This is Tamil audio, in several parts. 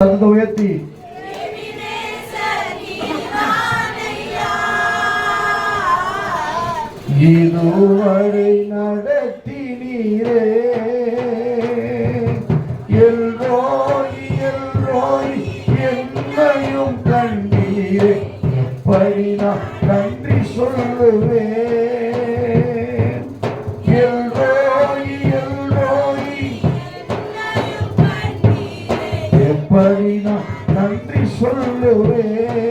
கரத்தை உயர்த்தி இதுவரை நடத்தினீரே எல்ரோய் எல்ரோய் என்னையும் கண்டீரே எப்படி நான் நன்றி சொல்லுவேன் হয়ে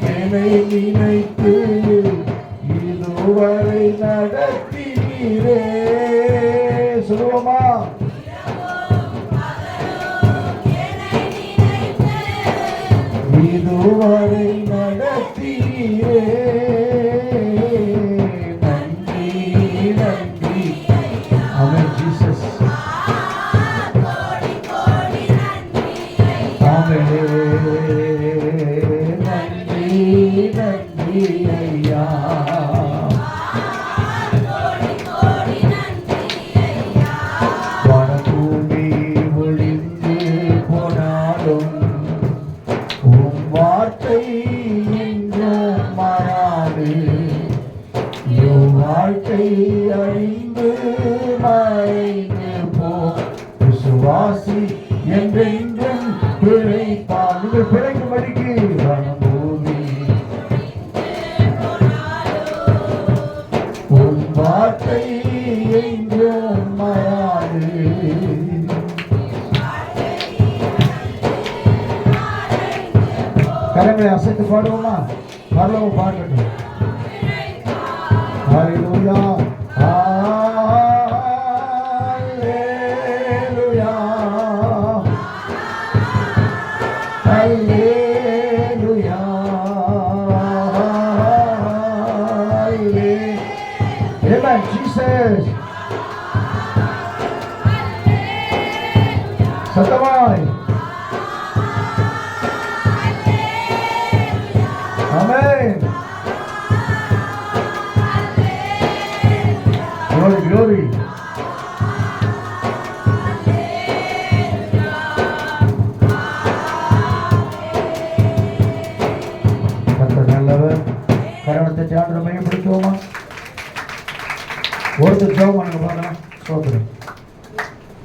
என்னை நினைத்து இதுவரை நடத்தினீரே. சொல்லுவோமா? இதுவரை நடத்தினீரே. ஐயா. வனபூமி ஒளிந்து போனாலும் உம் வார்த்தை என்றும் மாறாது. என் வாழ்க்கை அறிந்து மறைந்து போ. விசுவாசி என்றென்றும் பிழைப்பான். பிழைக்கும்படிக்கு வார்த்தை என்றும் மாறாது கரங்களை அசைத்து பாடுவோமா? பரலவும் பாடட்டும். Amen Jesus சத்தமாய் Amen. Glory, glory. கர்த்தர் நல்லவர் கரணத்தை சான்று மையப்படுத்துவோமா ఓడిద్దాం మనకు బాగా స్తోత్రం